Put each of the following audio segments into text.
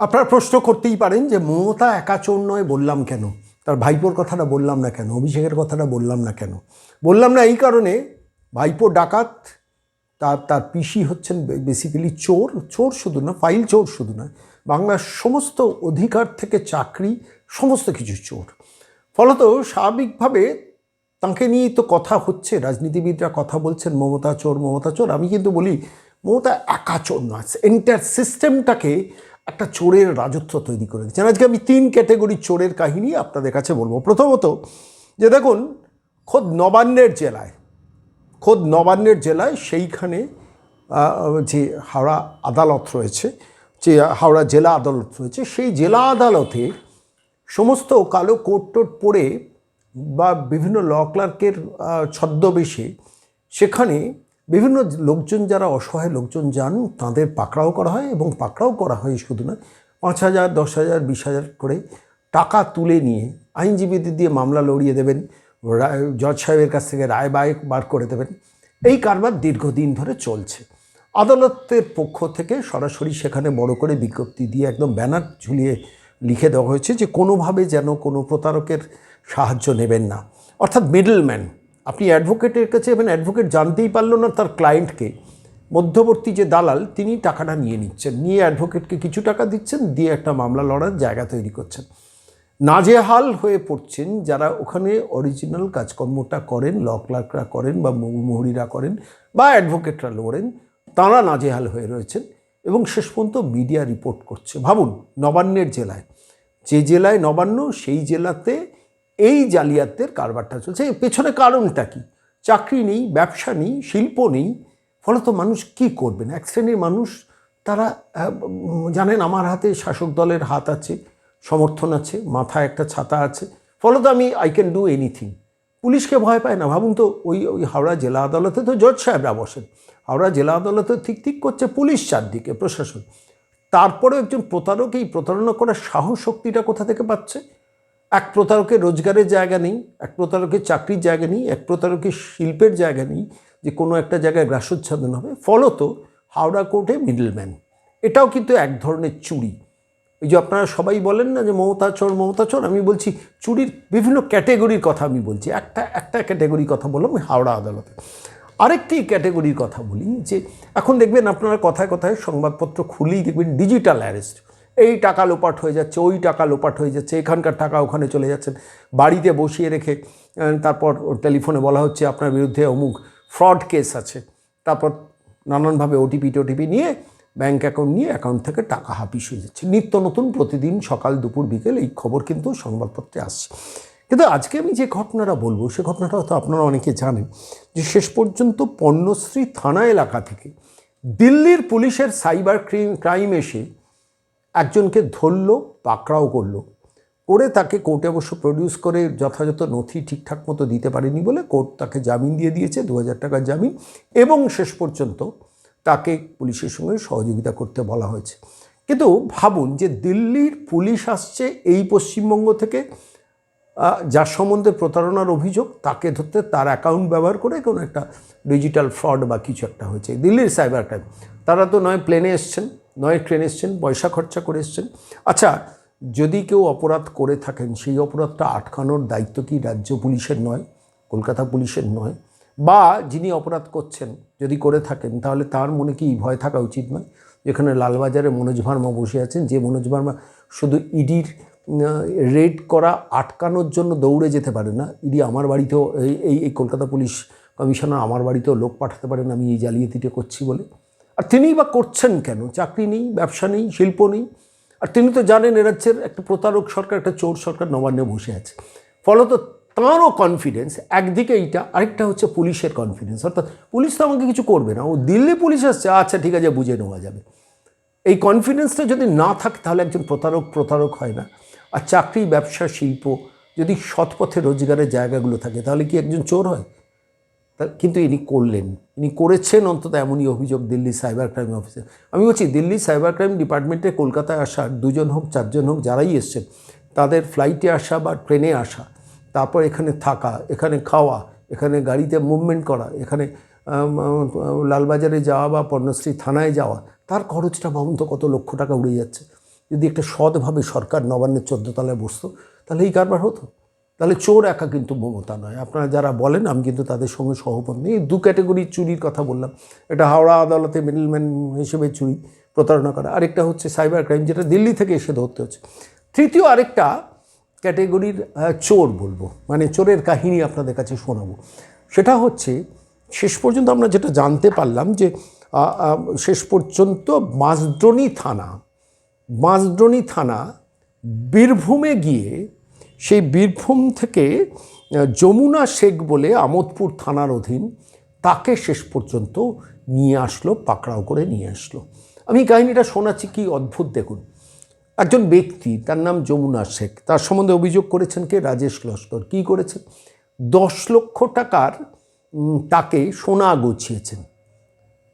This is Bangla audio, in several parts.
আপনারা প্রশ্ন করতেই পারেন যে মমতা একা চোর নয় বললাম কেন? তার ভাইপোর কথাটা বললাম না কেন? অভিষেকের কথাটা বললাম না কেন? বললাম না এই কারণে ভাইপো ডাকাত, তার তার পিসি হচ্ছেন বেসিক্যালি চোর চোর শুধু না ফাইল চোর শুধু না, বাংলার সমস্ত অধিকার থেকে চাকরি, সমস্ত কিছু চোর। ফলত স্বাভাবিকভাবে তাকে নিয়েই তো কথা হচ্ছে, রাজনীতিবিদরা কথা বলছেন, মমতা চোর মমতা চোর। আমি কিন্তু বলি, মমতা একা চোর নয় এন্টার সিস্টেমটাকে একটা চোরের রাজত্ব তৈরি করে দিচ্ছেন আজকে আমি তিন ক্যাটেগরি চোরের কাহিনী আপনাদের কাছে বলব। প্রথমত, যে দেখুন, খোদ নবান্নের জেলায়, খোদ নবান্নের জেলায় সেইখানে যে হাওড়া আদালত রয়েছে, যে হাওড়া জেলা আদালত রয়েছে, সেই জেলা আদালতে সমস্ত কালো কোট টোট পরে বা বিভিন্ন ল ক্লার্কের ছদ্মবেশে সেখানে বিভিন্ন লোকজন যারা অসহায় লোকজন যান, তাদের পাকড়াও করা হয় এবং পাকড়াও করা হয় শুধু না পাঁচ হাজার, দশ হাজার, বিশ হাজার করে টাকা তুলে নিয়ে আইনজীবীদের দিয়ে মামলা লড়িয়ে দেবেন জজ সাহেবের কাছ থেকে রায় বায় বার করে দেবেন। এই কারবার দীর্ঘদিন ধরে চলছে। আদালতের পক্ষ থেকে সরাসরি সেখানে বড় করে বিজ্ঞপ্তি দিয়ে একদম ব্যানার ঝুলিয়ে লিখে দেওয়া হয়েছে যে কোনোভাবে যেন কোনো প্রতারকের সাহায্য নেবেন না। অর্থাৎ মিডলম্যান আপনি অ্যাডভোকেটের কাছে এবং অ্যাডভোকেট জানতেই পারল না তার ক্লায়েন্টকে মধ্যবর্তী যে দালাল, তিনি টাকাটা নিয়ে নিচ্ছেন। নিয়ে অ্যাডভোকেটকে কিছু টাকা দিচ্ছেন, দিয়ে একটা মামলা লড়ার জায়গা তৈরি করছেন। নাজেহাল হয়ে পড়ছেন যারা ওখানে অরিজিনাল কাজকর্মটা করেন ল ক্লার্করা করেন বা মোহরিরা করেন বা অ্যাডভোকেটরা লড়েন, তাঁরা নাজেহাল হয়ে রয়েছেন এবং শেষ পর্যন্ত মিডিয়া রিপোর্ট করছে। ভাবুন, নবান্নের জেলায়। যে জেলায় নবান্ন, সেই জেলাতে এই জালিয়াতের কারবারটা চলছে। এর পেছনে কারণটা কি? চাকরি নেই, ব্যবসা নেই, শিল্প নেই ফলত মানুষ কি করবেন এক শ্রেণির মানুষ, তারা জানেন আমার হাতে শাসক দলের হাত আছে, সমর্থন আছে, মাথায় একটা ছাতা আছে ফলত আমি আই ক্যান ডু এনিথিং পুলিশকে ভয় পায় না। ভাবুন তো, ওই ওই হাওড়া জেলা আদালতে তো জজ সাহেবরা বসেন। হাওড়া জেলা আদালতে ঠিক ঠিক করছে পুলিশ চারদিকে, প্রশাসন। তারপরেও একজন প্রতারক এই প্রতারণা করার সাহস, শক্তিটা কোথা থেকে পাচ্ছে? এক প্রতারকের রোজগারের জায়গা নেই, এক প্রতারকের চাকরির জায়গা নেই, এক প্রতারকের শিল্পের জায়গা নেই, যে কোনো একটা জায়গায় গ্রাসোচ্ছাদন হবে। ফলত হাওড়া কোর্টে মিডলম্যান। এটাও কিন্তু এক ধরনের চুরি। এই যে আপনারা সবাই বলেন না যে মমতাচর মমতাচর আমি বলছি চুরির বিভিন্ন ক্যাটেগরির কথা আমি বলছি। একটা একটা ক্যাটেগরির কথা বললাম হাওড়া আদালতে। আরেকটি ক্যাটেগরির কথা বলি যে, এখন দেখবেন আপনারা কথায় কথায় সংবাদপত্র খুলেই দেখবেন ডিজিটাল অ্যারেস্ট এই টাকা লোপাট হয়ে যাচ্ছে, ওই টাকা লোপাট হয়ে যাচ্ছে, এখানকার টাকা ওখানে চলে যাচ্ছেন বাড়িতে বসিয়ে রেখে তারপর টেলিফোনে বলা হচ্ছে আপনার বিরুদ্ধে অমুক ফ্রড কেস আছে। তারপর নানানভাবে ওটিপি টোটিপি নিয়ে ব্যাঙ্ক অ্যাকাউন্ট নিয়ে অ্যাকাউন্ট থেকে টাকা হাফিস হয়ে যাচ্ছে। নিত্য নতুন প্রতিদিন সকাল দুপুর বিকেল এই খবর কিন্তু সংবাদপত্রে আসছে। কিন্তু আজকে আমি যে ঘটনাটা বলব, সে ঘটনাটা হয়তো আপনারা অনেকে জানেন যে শেষ পর্যন্ত পণ্যশ্রী থানা এলাকা থেকে দিল্লির পুলিশের সাইবার ক্রাইম এসে একজনকে ধরলো, পাকড়াও করল। করে তাকে কোর্টে অবশ্য প্রডিউস করে যথাযথ নথি ঠিকঠাক মতো দিতে পারেনি বলে কোর্ট তাকে জামিন দিয়ে দিয়েছে, দু হাজার টাকার জামিন, এবং শেষ পর্যন্ত তাকে পুলিশের সঙ্গে সহযোগিতা করতে বলা হয়েছে। কিন্তু ভাবুন যে দিল্লির পুলিশ আসছে এই পশ্চিমবঙ্গ থেকে যার সম্বন্ধে প্রতারণার অভিযোগ, তাকে ধরতে তার অ্যাকাউন্ট ব্যবহার করে কোনো একটা ডিজিটাল ফ্রড বা কিছু একটা হয়েছে। দিল্লির সাইবার ক্রাইম তারা তো নয় প্লেনে এসছেন। নয় ট্রেন এসছেন, পয়সা খরচা করে এসছেন। আচ্ছা যদি কেউ অপরাধ করে থাকেন, সেই অপরাধটা আটকানোর দায়িত্ব কি রাজ্য পুলিশের নয়, কলকাতা পুলিশের নয়? বা যিনি অপরাধ করছেন, যদি করে থাকেন, তাহলে তার মনে কি ভয় থাকা উচিত নয়? যেখানে লালবাজারে মনোজ ভার্মা বসে আছেন, যে মনোজ ভার্মা শুধু ইডির রেড করা আটকানোর জন্য দৌড়ে যেতে পারে না, ইডি আমার বাড়িতেও এই এই কলকাতা পুলিশ কমিশনার আমার বাড়িতেও লোক পাঠাতে পারেন, আমি এই জালিয়াতিটা করছি বলে। আর তিনিই বা করছেন কেন? চাকরি নেই, ব্যবসা নেই, শিল্প নেই। আর তিনি তো জানেন এ রাজ্যের একটা প্রতারক সরকার, একটা চোর সরকার নবান্নে বসে আছে। ফলত তাঁরও কনফিডেন্স একদিকে এইটা, আরেকটা হচ্ছে পুলিশের কনফিডেন্স অর্থাৎ পুলিশ তো আমাকে কিছু করবে না। ও দিল্লি পুলিশ আসছে আচ্ছা ঠিক আছে, বুঝে নেওয়া যাবে। এই কনফিডেন্সটা যদি না থাকে, তাহলে একজন প্রতারক প্রতারক হয় না। আর চাকরি, ব্যবসা, শিল্প যদি সৎ পথে রোজগারের জায়গাগুলো থাকে, তাহলে কি একজন চোর হয়? তা- কিন্তু ইনি করলেন। ইনি করেছেন অন্তত এমনই অভিযোগ দিল্লি সাইবার ক্রাইম অফিসে। আমি বলছি, দিল্লি সাইবার ক্রাইম ডিপার্টমেন্টে কলকাতায় আসা, দুজন হোক, চারজন হোক, যারাই এসছেন, তাদের ফ্লাইটে আসা বা ট্রেনে আসা, তারপর এখানে থাকা, এখানে খাওয়া, এখানে গাড়িতে মুভমেন্ট করা, এখানে লালবাজারে যাওয়া বা পর্ণশ্রী থানায় যাওয়া, তার খরচটা ভাবুন কত লক্ষ টাকা উড়ে যাচ্ছে। যদি একটা সৎভাবে সরকার নবান্নের চোদ্দ তলায় বসতো, তাহলে এই কারবার হতো। তাহলে চোর একা কিন্তু মমতা নয়। আপনারা যারা বলেন, আমি কিন্তু তাদের সঙ্গে সহমত নেই। দু ক্যাটাগরির চুরির কথা বললাম। এটা হাওড়া আদালতে মিডলম্যান হিসেবে চুরি প্রতারণা করা। আরেকটা হচ্ছে সাইবার ক্রাইম, যেটা দিল্লি থেকে এসে ধরতে হচ্ছে। তৃতীয় আরেকটা ক্যাটেগরির চোর বলব। মানে চোরের কাহিনী আপনাদের কাছে শোনাবো। সেটা হচ্ছে, শেষ পর্যন্ত আমরা যেটা জানতে পারলাম যে শেষ পর্যন্ত মাসদ্রণী থানা মাসদ্রণী থানা বীরভূমে গিয়ে সেই বীরভূম থেকে যমুনা শেখ বলে আমোদপুর থানার অধীন তাকে শেষ পর্যন্ত নিয়ে আসলো, পাকড়াও করে নিয়ে আসলো। আমি কাহিনীটা শোনাচ্ছি, কি অদ্ভুত দেখুন। একজন ব্যক্তি, তার নাম যমুনা শেখ, তার সম্বন্ধে অভিযোগ করেছেন কে? রাজেশ লস্কর। কী করেছেন? দশ লক্ষ টাকার তাকে সোনা গছিয়েছেন।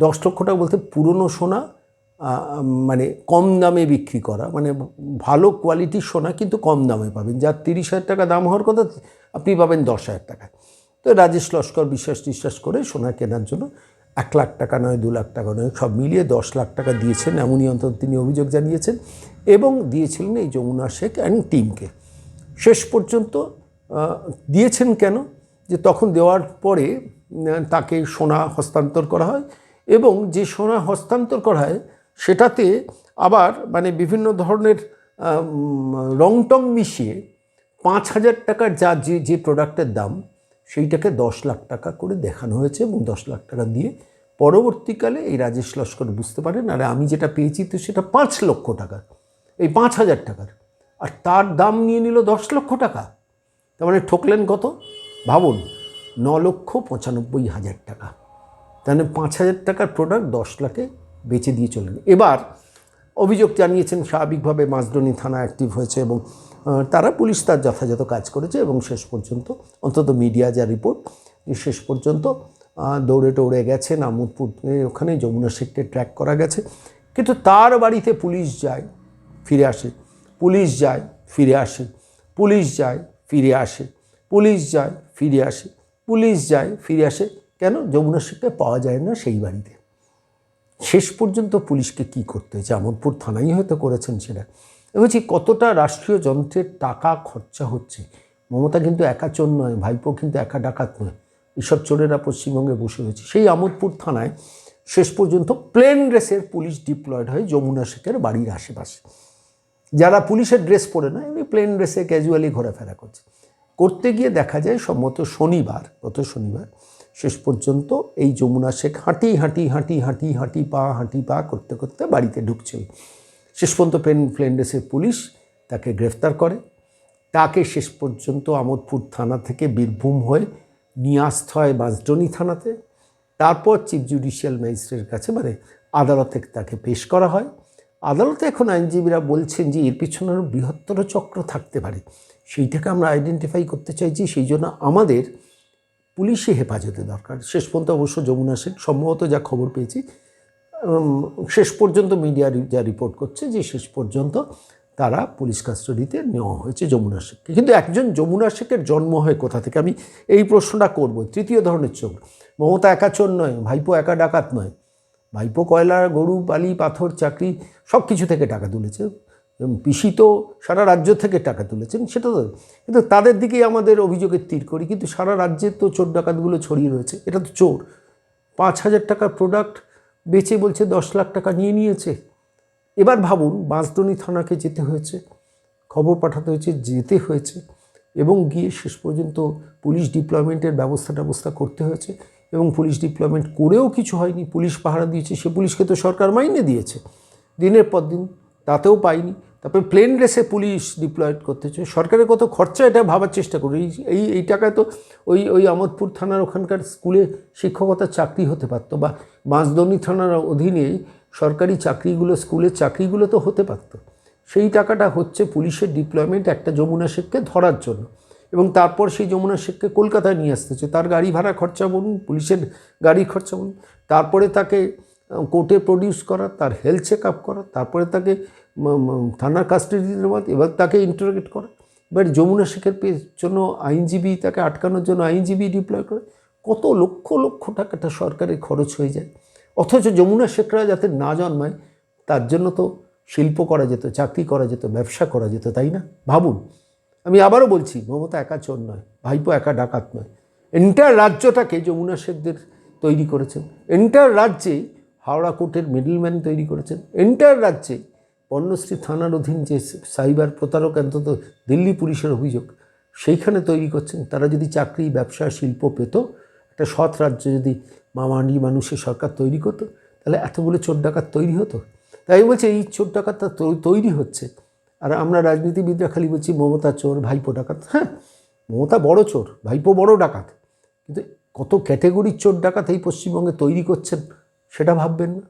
দশ লক্ষ টাকা বলতে পুরনো সোনা মানে কম দামে বিক্রি করা মানে ভালো কোয়ালিটির সোনা কিন্তু কম দামে পাবেন। যার তিরিশ হাজার টাকা দাম হওয়ার কথা, আপনি পাবেন দশ হাজার টাকায় তো রাজেশ লস্কর বিশ্বাস টিশ্বাস করে সোনা কেনার জন্য এক লাখ টাকা নয়, দু লাখ টাকা নয়, সব মিলিয়ে দশ লাখ টাকা দিয়েছেন। এমনই অন্তত তিনি অভিযোগ জানিয়েছেন এবং দিয়েছিলেন এই যমুনা শেখ অ্যান্ড টিমকে শেষ পর্যন্ত দিয়েছেন কেন? যে তখন দেওয়ার পরে তাকে সোনা হস্তান্তর করা হয় এবং যে সোনা হস্তান্তর করা হয় সেটাতে আবার মানে বিভিন্ন ধরনের রং টং মিশিয়ে পাঁচ হাজার টাকার যা যে যে প্রোডাক্টের দাম, সেইটাকে দশ লাখ টাকা করে দেখানো হয়েছে এবং দশ লাখ টাকা দিয়ে পরবর্তীকালে এই রাজেশ লস্কর বুঝতে পারেন, আর আমি যেটা পেয়েছি তো সেটা পাঁচ লক্ষ টাকার এই পাঁচ হাজার টাকার। আর তার দাম নিয়ে নিল দশ লক্ষ টাকা, তার মানে ঠকলেন কত? ভাবুন, ন লক্ষ পঁচানব্বই হাজার টাকা। তাহলে পাঁচ হাজার টাকার প্রোডাক্ট দশ লাখে বেচে দিয়ে চলে চলেন। এবার অভিযোগ জানিয়েছেন, স্বাভাবিকভাবে মাসডনি থানা অ্যাক্টিভ হয়েছে এবং তারা পুলিশ তার যথাযথ কাজ করেছে এবং শেষ পর্যন্ত, অন্তত মিডিয়া যা রিপোর্ট শেষ পর্যন্ত দৌড়ে টৌড়ে গেছেন, আমোদপুর ওখানে যমুনা শেখকে ট্র্যাক করা গেছে। কিন্তু তার বাড়িতে পুলিশ যায়, ফিরে আসে। পুলিশ যায়, ফিরে আসে। পুলিশ যায়, ফিরে আসে। পুলিশ যায়, ফিরে আসে। পুলিশ যায়, ফিরে আসে। কেন? যমুনা শেখকে পাওয়া যায় না সেই বাড়িতে। শেষ পর্যন্ত পুলিশকে কি করতে হয়েছে? আমোদপুর থানাই হয়তো করেছেন সেটা। বলছি, কতটা রাষ্ট্রীয় যন্ত্রের টাকা খরচা হচ্ছে? মমতা কিন্তু একা চোর নয়, ভাইপো কিন্তু একা ডাকাত নয়। এসব চোরেরা পশ্চিমবঙ্গে বসে রয়েছে। সেই আমোদপুর থানায় শেষ পর্যন্ত প্লেন ড্রেসের পুলিশ ডিপ্লয়েড হয় যমুনা শেখের বাড়ির আশেপাশে। যারা পুলিশের ড্রেস পরে না এমনি প্লেন ড্রেসে ক্যাজুয়ালি ঘোরাফেরা করছে। করতে গিয়ে দেখা যায় সম্ভবত শনিবার, গত শনিবার শেষ পর্যন্ত এই যমুনা শেখ হাঁটি হাঁটি হাঁটি হাঁটি হাঁটি পা হাঁটি পা করতে করতে বাড়িতে ঢুকছিল শেষ পর্যন্ত পেন ফ্লেন্ডেসের পুলিশ তাকে গ্রেফতার করে। তাকে শেষ পর্যন্ত আমোদপুর থানা থেকে বীরভূম হয়ে নিয়ে আসতে হয় বাঁশডনি থানাতে। তারপর চিফ জুডিশিয়াল ম্যাজিস্ট্রেটের কাছে মানে আদালতে তাকে পেশ করা হয়। আদালতে এখন আইনজীবীরা বলছেন যে এর পিছনে বৃহত্তর চক্র থাকতে পারে। সেইটাকে আমরা আইডেন্টিফাই করতে চাইছি সেই জন্য আমাদের পুলিশি হেফাজতে দরকার। শেষ পর্যন্ত অবশ্য যমুনা শেখ সম্ভবত যা খবর পেয়েছি শেষ পর্যন্ত মিডিয়া যা রিপোর্ট করছে যে শেষ পর্যন্ত তারা পুলিশ কাস্টডিতে নেওয়া হয়েছে যমুনা শেখকে। কিন্তু একজন যমুনা শেখের জন্ম হয় কোথা থেকে? আমি এই প্রশ্নটা করব। তৃতীয় ধরনের চোর মমতা একা চোর নয়, ভাইপো একা ডাকাত নয়। ভাইপো কয়লা গরু, বালি, পাথর, চাকরি সব কিছু থেকে টাকা তুলেছে। এবং পিসি তো সারা রাজ্য থেকে টাকা তুলেছেন, সেটা তো কিন্তু তাদের দিকেই আমাদের অভিযোগের তীর করি। কিন্তু সারা রাজ্যের তো চোর ডাকাতগুলো ছড়িয়ে রয়েছে, এটা তো চোর। পাঁচ হাজার টাকার প্রোডাক্ট বেচে বলছে দশ লাখ টাকা নিয়ে নিয়েছে। এবার ভাবুন, বাঁশদনি থানাকে যেতে হয়েছে, খবর পাঠাতে হয়েছে, যেতে হয়েছে, এবং গিয়ে শেষ পর্যন্ত পুলিশ ডিপ্লয়মেন্টের ব্যবস্থা ব্যবস্থা করতে হয়েছে, এবং পুলিশ ডিপ্লয়মেন্ট করেও কিছু হয়নি। পুলিশ পাহারা দিয়েছে, সে পুলিশকে তো সরকার মাইনে দিয়েছে। দিনের পর দিন তাতেও পাইনি। তারপরে প্লেন রেসে পুলিশ ডিপ্লয়েড করতে চায় সরকারের কত খরচা এটা ভাবার চেষ্টা করি। এই এই টাকায় তো ওই ওই আমোদপুর থানার ওখানকার স্কুলে শিক্ষকতার চাকরি হতে পারতো বা বাঁশদনি থানার অধীনে সরকারি চাকরিগুলো, স্কুলের চাকরিগুলো তো হতে পারতো। সেই টাকাটা হচ্ছে পুলিশের ডিপ্লয়মেন্ট একটা যমুনা শেখকে ধরার জন্য। এবং তারপর সেই যমুনা শেখকে কলকাতায় নিয়ে আসতে হচ্ছে। তার গাড়ি ভাড়া খরচা বলুন, পুলিশের গাড়ি খরচা বলুন। তারপরে তাকে কোর্টে প্রডিউস করা, তার হেলথ চেক আপ করা, তারপরে তাকে থানার কাস্টাডি দেওয়া, এবার তাকে ইন্টারোগেট করা। এবার যমুনা শেখের জন্য আইনজীবী তাকে আটকানোর জন্য আইনজীবী ডিপ্লয় করে। কত লক্ষ লক্ষ টাকাটা সরকারের খরচ হয়ে যায়। অথচ যমুনা শেখরা যাতে না জন্মায়, তার জন্য তো শিল্প করা যেত, চাকরি করা যেত, ব্যবসা করা যেত, তাই না? ভাবুন, আমি আবারও বলছি, মমতা একা চোর নয়, ভাইপো একা ডাকাত নয়। এন্টার রাজ্যটাকে যমুনা শেখদের তৈরি করেছেন। এন্টার রাজ্যে হাওড়া কোর্টের মিডলম্যান তৈরি করেছেন। এন্টার রাজ্যে পণ্যশ্রী থানার অধীন যে সাইবার প্রতারক অন্তত দিল্লি পুলিশের অভিযোগ, সেইখানে তৈরি করছেন। তারা যদি চাকরি, ব্যবসা, শিল্প পেত, একটা সৎ রাজ্য যদি মামানি মানুষের সরকার তৈরি করতো, তাহলে এতগুলো চোর ডাকাত তৈরি হতো। তাই বলছে, এই চোর ডাকাতটা তৈরি হচ্ছে। আর আমরা রাজনীতিবিদরা খালি বলছি, মমতা চোর, ভাইপো ডাকাত। হ্যাঁ মমতা বড় চোর, ভাইপো বড় ডাকাত। কিন্তু কত ক্যাটেগরির চোর ডাকাত এই পশ্চিমবঙ্গে তৈরি করছেন? সেটা ভাববেন না।